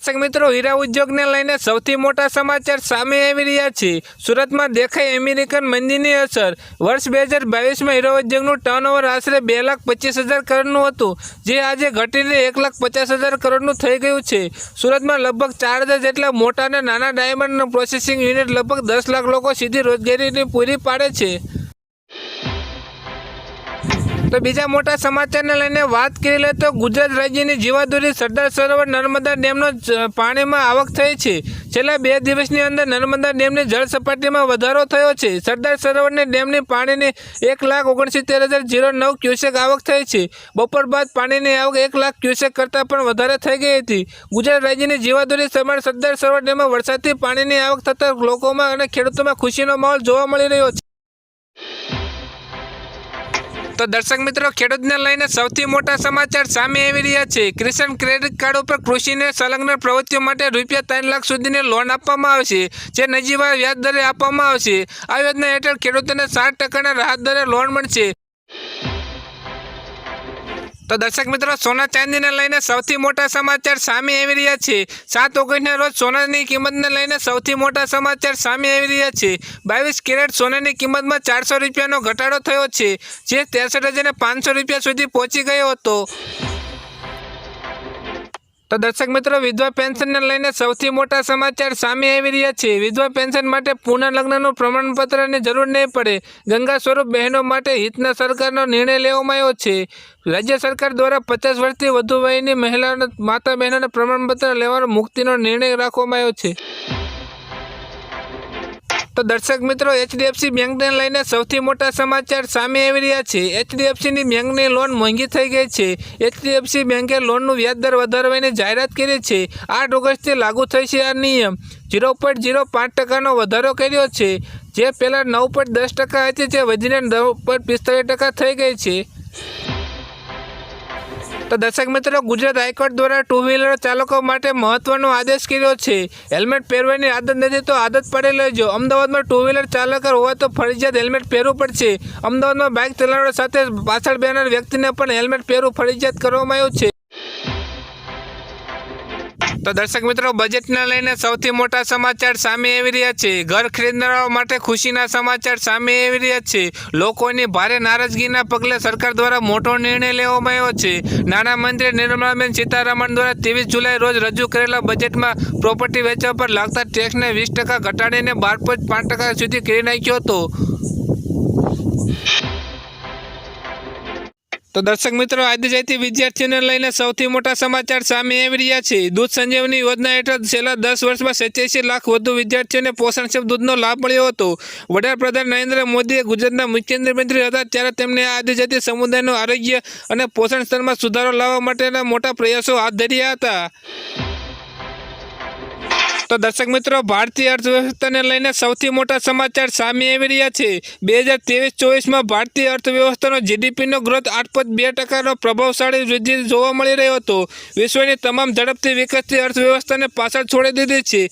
દર્શક મિત્રો, હીરા ઉદ્યોગને લઈને સૌથી મોટા સમાચાર સામે આવી રહ્યા છે. સુરતમાં દેખાઈ અમેરિકન મંદીની અસર. વર્ષ બે હજાર બાવીસમાં હીરા ઉદ્યોગનું ટર્નઓવર આશરે બે લાખ પચીસ હજાર કરોડનું હતું, જે આજે ઘટીને એક લાખ પચાસ હજાર કરોડનું થઈ ગયું છે. સુરતમાં લગભગ ચાર હજાર જેટલા મોટા અને નાના ડાયમંડનું પ્રોસેસિંગ યુનિટ લગભગ દસ લાખ લોકો સીધી રોજગારીની પૂરી પાડે છે. તો બીજા મોટા સમાચારને લઈને વાત કરી લે તો ગુજરાત રાજ્યની જીવાદોરી સરદાર સરોવર નર્મદા ડેમનો પાણીમાં આવક થઈ છે. છેલ્લા બે દિવસની અંદર નર્મદા ડેમની જળ સપાટીમાં વધારો થયો છે. સરદાર સરોવરની ડેમની પાણીની એક લાખ ઓગણસિત્તેર હજાર જીરો નવ ક્યુસેક આવક થઈ છે. બપોર બાદ પાણીની આવક એક લાખ ક્યુસેક કરતાં પણ વધારે થઈ ગઈ હતી. ગુજરાત રાજ્યની જીવાદોરી સમાન સરદાર સરોવર ડેમમાં વરસાદથી પાણીની આવક થતાં લોકોમાં અને ખેડૂતોમાં ખુશીનો માહોલ જોવા મળી રહ્યો છે. તો દર્શક મિત્રો, ખેડૂતને લઈને સૌથી મોટા સમાચાર સામે આવી રહ્યા છે. કિસાન ક્રેડિટ કાર્ડ ઉપર કૃષિને સંલગ્ન પ્રવૃત્તિઓ માટે રૂપિયા ત્રણ લાખ સુધીની લોન આપવામાં આવશે, જે નજીવા વ્યાજ દરે આપવામાં આવશે. આ યોજના હેઠળ ખેડૂતોને સાત ટકાના રાહત દરે લોન મળશે. તો દર્શક મિત્રો, સોના ચાંદીને લઈને સૌથી મોટા સમાચાર સામે આવી રહ્યા છે. સાત ઓગસ્ટના રોજ સોનાની કિંમતને લઈને સૌથી મોટા સમાચાર સામે આવી રહ્યા છે. બાવીસ કેરેટ સોનાની કિંમતમાં ચારસો રૂપિયાનો ઘટાડો થયો છે, જે ત્રેસઠ હજાર પાંચસો રૂપિયા સુધી પહોંચી ગયો હતો. તો દર્શક મિત્રો, વિધવા પેન્શનને લઈને સૌથી મોટા સમાચાર સામે આવી રહ્યા છે. વિધવા પેન્શન માટે પુનઃલગ્નનું પ્રમાણપત્રની જરૂર નહીં પડે. ગંગા સ્વરૂપ બહેનો માટે હિતના સરકારનો નિર્ણય લેવામાં આવ્યો છે. રાજ્ય સરકાર દ્વારા પચાસ વર્ષથી વધુ વયની મહિલાઓને માતા બહેનોને પ્રમાણપત્ર લેવાનો મુક્તિનો નિર્ણય રાખવામાં આવ્યો છે. તો દર્શક મિત્રો, એચડીએફસી બેંકને લઈને સૌથી મોટા સમાચાર સામે આવી રહ્યા છે. એચડીએફસીની બેંકની લોન મોંઘી થઈ ગઈ છે. એચડીએફસી બેંકે લોનનું વ્યાજ દર વધારવાની જાહેરાત કરી છે. આઠ ઓગસ્ટથી લાગુ થશે આ નિયમ. ઝીરો પોઈન્ટ ઝીરો પાંચ ટકાનો વધારો કર્યો છે. જે પહેલાં નવ પોઈન્ટ દસ ટકા હતી જે વધીને નવ પોઈન્ટ પિસ્તાલીસ ટકા થઈ ગઈ છે. તો દર્શક મિત્રો, ગુજરાત હાઈકોર્ટ દ્વારા ટુ વ્હીલર ચાલકો માટે મહત્વનો આદેશ કર્યો છે. હેલ્મેટ પહેરવાની આદત નથી તો આદત પડે લેજો. અમદાવાદમાં ટુ વ્હીલર ચાલક હોવા તો ફરજિયાત હેલ્મેટ પહેરવું પડશે. અમદાવાદમાં બાઇક ચલાવવા સાથે પાછળ બેનાર વ્યક્તિને પણ હેલ્મેટ પહેરવું ફરજિયાત કરવામાં આવ્યું છે. તો દર્શક મિત્રો, બજેટને લઈને સૌથી મોટા સમાચાર સામે આવી રહ્યા છે. ઘર ખરીદનારાઓ માટે ખુશીના સમાચાર સામે આવી રહ્યા છે. લોકોની ભારે નારાજગીના પગલે સરકાર દ્વારા મોટો નિર્ણય લેવામાં આવ્યો છે. નાણામંત્રી નિર્મલાબેન સીતારામન દ્વારા ત્રેવીસ જુલાઈ રોજ રજૂ કરેલા બજેટમાં પ્રોપર્ટી વેચવા પર લાગતા ટેક્સને વીસ ટકા ઘટાડીને બાર પોઈન્ટ પાંચ ટકા સુધી કરી નાખ્યો હતો. તો દર્શક મિત્રો આદિજાતિ વિદ્યાર્થીઓને લઈને સૌથી મોટા સમાચાર સામે આવી રહ્યા છે. દૂધ સંજીવની યોજના હેઠળ છેલ્લા દસ વર્ષમાં સત્યાસી લાખ વધુ વિદ્યાર્થીઓને પોષણક્ષમ દૂધનો લાભ મળ્યો હતો. વડાપ્રધાન નરેન્દ્ર મોદીએ ગુજરાતના મુખ્યમંત્રી હતા ત્યારે તેમણે આદિજાતિ સમુદાયનું આરોગ્ય અને પોષણ સ્તરમાં સુધારો લાવવા માટેના મોટા પ્રયાસો હાથ ધર્યા હતા. તો દર્શક મિત્રો, ભારતીય અર્થવ્યવસ્થાને લઈને સૌથી મોટા સમાચાર સામે આવી રહ્યા છે. બે હજાર ત્રેવીસ ચોવીસમાં ભારતીય અર્થવ્યવસ્થાનો જીડીપીનો ગ્રોથ આઠ પોઈન્ટ બે ટકાનો પ્રભાવશાળી વૃદ્ધિ જોવા મળી રહ્યો હતો. વિશ્વની તમામ ઝડપથી વિકસતી અર્થવ્યવસ્થાને પાછળ છોડી દીધી છે.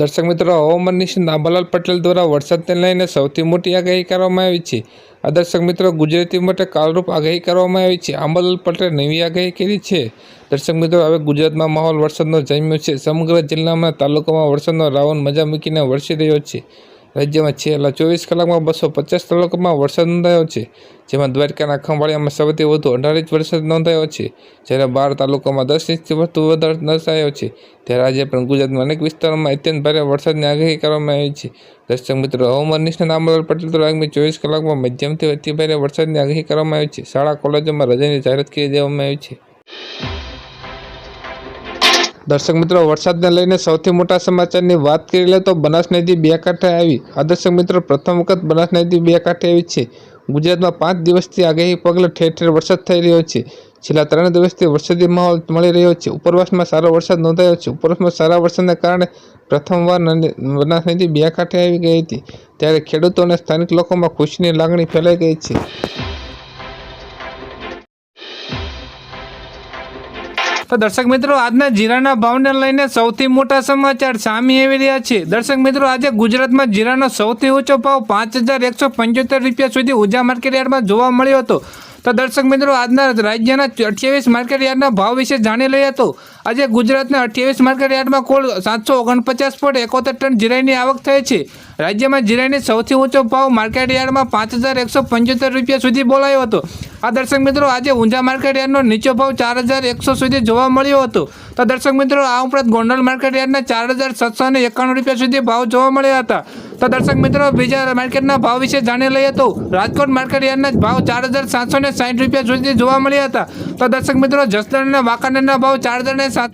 દર્શક મિત્રો હવામાન નિષ્ણાત આંબાલાલ પટેલ દ્વારા વરસાદને લઈને સૌથી મોટી આગાહી કરવામાં આવી છે. આ દર્શક મિત્રો, ગુજરાતી માટે કાલરૂપ આગાહી કરવામાં આવી છે. આંબાલાલ પટેલે નવી આગાહી કરી છે. દર્શક મિત્રો, હવે ગુજરાતમાં માહોલ વરસાદનો જામ્યો છે. સમગ્ર જિલ્લામાં, તાલુકામાં વરસાદનો રાવણ મજા મૂકીને વરસી રહ્યો છે. રાજ્યમાં છેલ્લા ચોવીસ કલાકમાં બસો પચાસ તાલુકામાં વરસાદ નોંધાયો છે. જેમાં દ્વારકાના ખંભાળિયામાં સૌથી વધુ અઢાર ઇંચ વરસાદ નોંધાયો છે. જ્યારે બાર તાલુકામાં દસ ઇંચથી વધુ વધારે નોંધાયો છે. ત્યારે આજે પણ ગુજરાતમાં અનેક વિસ્તારોમાં અત્યંત ભારે વરસાદની આગાહી કરવામાં આવી છે. દર્શક મિત્રો, હવામાન નિષ્ણાત આંબલાલ પટેલ દ્વારા આગામી ચોવીસ કલાકમાં મધ્યમથી અતિ ભારે વરસાદની આગાહી કરવામાં આવી છે. શાળા, કોલેજોમાં રજાની જાહેરાત કરી દેવામાં આવી છે. દર્શક મિત્રો, વરસાદને લઈને સૌથી મોટા સમાચારની વાત કરી લે તો બનાસ બે કાંઠે આવી. આ દર્શક મિત્રો, પ્રથમ વખત બનાસ બે કાંઠે આવી છે. ગુજરાતમાં પાંચ દિવસથી આગાહી પગલે ઠેર ઠેર વરસાદ થઈ રહ્યો છે. છેલ્લા ત્રણ દિવસથી વરસાદી માહોલ મળી રહ્યો છે. ઉપરવાસમાં સારો વરસાદ નોંધાયો છે. ઉપરવાસમાં સારા વરસાદને કારણે પ્રથમવાર બનાસ નદી બે કાંઠે આવી ગઈ હતી. ત્યારે ખેડૂતો અને સ્થાનિક લોકોમાં ખુશીની લાગણી ફેલાઈ ગઈ છે. તો દર્શક મિત્રો, આજના જીરાના ભાવને લઈને સૌથી મોટા સમાચાર સામે આવી રહ્યા છે. દર્શક મિત્રો, આજે ગુજરાતમાં જીરાનો સૌથી ઊંચો ભાવ પાંચ રૂપિયા સુધી ઉજા માર્કેટ યાર્ડમાં જોવા મળ્યો હતો. તો દર્શક મિત્રો, આજના રાજ્યના અઠ્યાવીસ માર્કેટ યાર્ડના ભાવ વિશે જાણી લઈએ તો આજે ગુજરાતના અઠ્યાવીસ માર્કેટ યાર્ડમાં કુલ સાતસો ઓગણપચાસ પોઈન્ટ એકોતેર ટન જીરાઈની આવક થઈ છે. રાજ્યમાં જીરાઈની સૌથી ઊંચો ભાવ માર્કેટ યાર્ડમાં પાંચ હજાર એકસો પંચોતેર રૂપિયા સુધી બોલાયો હતો. આ દર્શક મિત્રો, આજે ઊંઝા માર્કેટ યાર્ડનો નીચો ભાવ ચાર હજાર એકસો સુધી જોવા મળ્યો હતો. તો દર્શક મિત્રો, આ ઉપરાંત ગોંડલ માર્કેટ યાર્ડના ચાર હજાર સાતસો એકાણું રૂપિયા સુધી ભાવ જોવા મળ્યા હતા. તો દર્શક મિત્રો, બીજા માર્કેટના ભાવ વિશે જાણી લઈએ તો રાજકોટ માર્કેટ યાર્ડના ભાવ ચાર હજાર સાતસો ને સાઠ રૂપિયા સુધી જોવા મળ્યા હતા. તો દર્શક મિત્રો જસદણ અને વાંકાનેરના ભાવ ચાર હજાર ને સાત